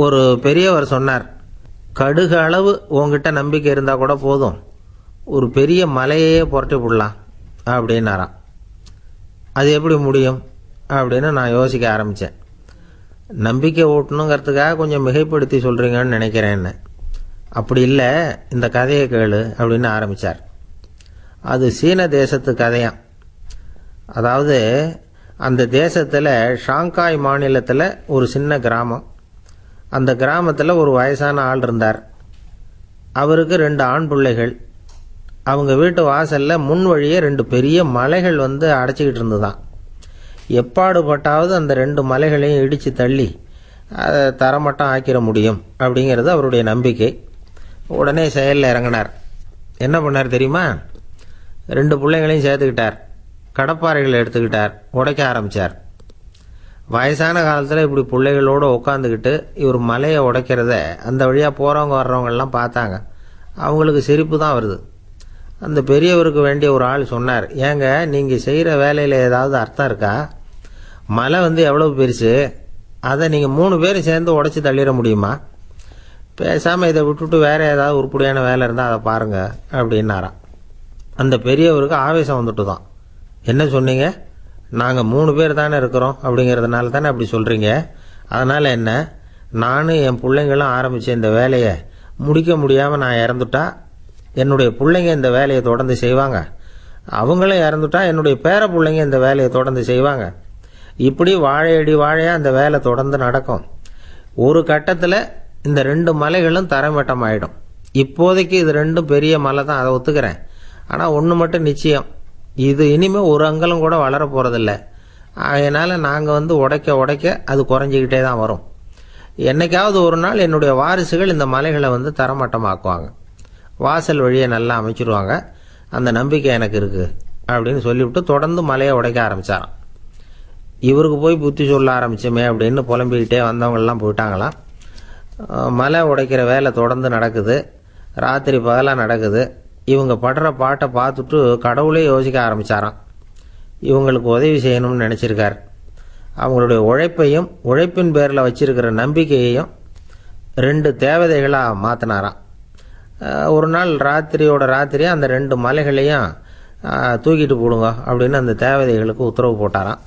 ஒரு பெரியவர் சொன்னார் கடுகு அளவு உங்ககிட்ட நம்பிக்கை இருந்தால் கூட போதும். ஒரு பெரிய மலையே புரட்டி விடலாம் அப்படின்னாராம். அது எப்படி முடியும்? அப்படின்னு நான் யோசிக்க ஆரம்பித்தேன் நம்பிக்கை ஓட்டணுங்கிறதுக்காக கொஞ்சம் மிகைப்படுத்தி சொல்கிறீங்கன்னு நினைக்கிறேன்னு. அப்படி இல்லை இந்த கதையை கேளு அப்படின்னு ஆரம்பித்தார் அது சீன தேசத்து கதையாம். அதாவது அந்த தேசத்தில் ஷாங்காய் மாநிலத்தில் ஒரு சின்ன கிராமம். அந்த கிராமத்தில் ஒரு வயசான ஆள் இருந்தார். அவருக்கு ரெண்டு ஆண் பிள்ளைகள். அவங்க வீட்டு வாசலில் முன் வழியே ரெண்டு பெரிய மலைகள் வந்து அடைச்சிக்கிட்டு இருந்துதான் எப்பாடுபட்டாவது அந்த ரெண்டு மலைகளையும் இடித்து தள்ளி அதை தரமட்டம் ஆக்கிட முடியும் அப்படிங்கிறது அவருடைய நம்பிக்கை. உடனே செயலில் இறங்கினார். என்ன பண்ணார் தெரியுமா? ரெண்டு பிள்ளைங்களையும் சேர்த்துக்கிட்டார். கடப்பாறைகளை எடுத்துக்கிட்டார். உடைக்க ஆரம்பித்தார் வயசான காலத்தில் இப்படி பிள்ளைகளோடு உட்காந்துக்கிட்டு இவர் மலையை உடைக்கிறத அந்த வழியாக போகிறவங்க வர்றவங்கெல்லாம் பார்த்தாங்க. அவங்களுக்கு சிரிப்பு தான் வருது. அந்த பெரியவருக்கு வேண்டிய ஒரு ஆள் சொன்னார் ஏங்க நீங்கள் செய்கிற வேலையில் ஏதாவது அர்த்தம் இருக்கா? மலை வந்து எவ்வளோ பெருசு? அதை நீங்கள் மூணு பேரும் சேர்ந்து உடச்சி தள்ளிட முடியுமா? பேசாமல் இதை விட்டுட்டு வேறு ஏதாவது உருப்படியான வேலை இருந்தால் அதை பாருங்கள் அப்படின்னாராம். அந்த பெரியவருக்கு ஆவேசம் வந்துட்டு தான் என்ன சொன்னீங்க? நாங்கள் மூணு பேர் தானே இருக்கிறோம் அப்படிங்கிறதுனால தானே அப்படி சொல்கிறீங்க அதனால் என்ன? நானும் என் பிள்ளைங்களும் ஆரம்பித்த இந்த வேலையை முடிக்க முடியாமல் நான் இறந்துட்டா என்னுடைய பிள்ளைங்க இந்த வேலையை தொடர்ந்து செய்வாங்க. அவங்களும் இறந்துட்டா என்னுடைய பேர பிள்ளைங்க இந்த வேலையை தொடர்ந்து செய்வாங்க. இப்படி வாழையடி வாழையாக அந்த வேலை தொடர்ந்து நடக்கும். ஒரு கட்டத்தில் இந்த ரெண்டு மலைகளும் தரைமட்டம் ஆகிடும் இப்போதைக்கு இது ரெண்டும் பெரிய மலை தான் அதை ஒத்துக்கிறேன். ஆனால் ஒன்று மட்டும் நிச்சயம். இது இனிமேல் ஒரு அங்கலம் கூட வளர போகிறதில்ல அதனால் நாங்கள் வந்து உடைக்க உடைக்க அது குறைஞ்சிக்கிட்டே தான் வரும். என்னைக்காவது ஒரு நாள் என்னுடைய வாரிசுகள் இந்த மலைகளை வந்து தரமட்டமாக்குவாங்க. வாசல் வழியை நல்லா அமைச்சிருவாங்க. அந்த நம்பிக்கை எனக்கு இருக்குது அப்படின்னு சொல்லிவிட்டு தொடர்ந்து மலையை உடைக்க ஆரம்பித்தாராம் இவருக்கு போய் புத்தி சொல்ல ஆரம்பிச்சோமே அப்படின்னு புலம்பிக்கிட்டே வந்தவங்கெல்லாம் போயிட்டாங்களாம் மலை உடைக்கிற வேலை தொடர்ந்து நடக்குது. ராத்திரி பகலாக நடக்குது. இவங்க படுற பாட்டை பார்த்துட்டு கடவுளே யோசிக்க ஆரம்பிச்சாராம். இவங்களுக்கு உதவி செய்யணும்னு நினச்சிருக்கார். அவங்களுடைய உழைப்பையும் உழைப்பின் பேரில் வச்சிருக்கிற நம்பிக்கையையும் ரெண்டு தேவதைகளாக மாற்றினாராம் ஒரு நாள் ராத்திரியோட ராத்திரி அந்த ரெண்டு மலைகளையும் தூக்கிட்டு போடுங்க அப்படின்னு அந்த தேவதைகளுக்கு உத்தரவு போட்டாராம்.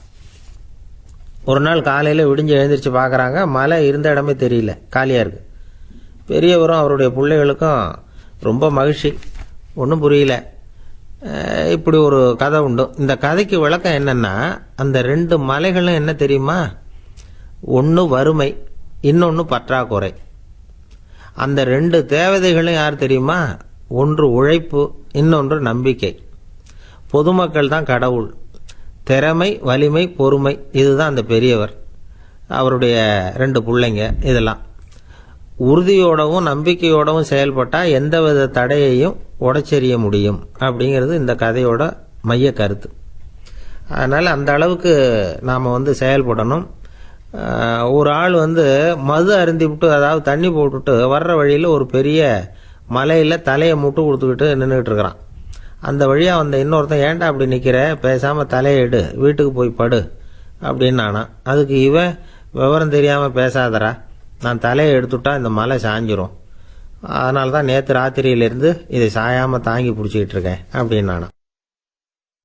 ஒரு நாள் காலையில் விடிஞ்சு எழுந்திரிச்சு பார்க்குறாங்க மலை இருந்த இடமே தெரியல. காலியாக இருக்குது பெரியவரும் அவருடைய பிள்ளைகளுக்கும் ரொம்ப மகிழ்ச்சி. ஒன்றும் புரியல. இப்படி ஒரு கதை உண்டு. இந்த கதைக்கு விளக்கம் என்னென்னா அந்த ரெண்டு மலைகளும் என்ன தெரியுமா? ஒன்று வறுமை இன்னொன்று பற்றாக்குறை. அந்த ரெண்டு தேவதைகளும் யார் தெரியுமா? ஒன்று உழைப்பு இன்னொன்று நம்பிக்கை. பொதுமக்கள் தான் கடவுள். திறமை வலிமை பொறுமை இதுதான் அந்த பெரியவர். அவருடைய ரெண்டு பிள்ளைங்க இதெல்லாம். உறுதியோடவும் நம்பிக்கையோடவும் செயல்பட்டால் எந்தவித தடையையும் உடச்செறிய முடியும். அப்படிங்கிறது இந்த கதையோட மைய கருத்து. அதனால் அந்த அளவுக்கு நாம் வந்து செயல்படணும். ஒரு ஆள் வந்து மது அருந்திவிட்டு அதாவது தண்ணி போட்டுட்டு வர்ற வழியில் ஒரு பெரிய மலையில் தலையை முட்டு கொடுத்துக்கிட்டு நின்றுக்கிட்டு இருக்கிறான். அந்த வழியாக வந்த இன்னொருத்தன் ஏன்டா அப்படி நிற்கிற பேசாமல் தலையை எடு வீட்டுக்கு போய் படு அப்படின்னானா. அதுக்கு இவன் விவரம் தெரியாமல் பேசாதரா நான் தலையை எடுத்துட்டா இந்த மலை சாஞ்சிரும். அதனால தான் நேற்று ராத்திரியிலேருந்து இதை சாயாமல் தாங்கி பிடிச்சிக்கிட்டு இருக்கேன் அப்படின்னு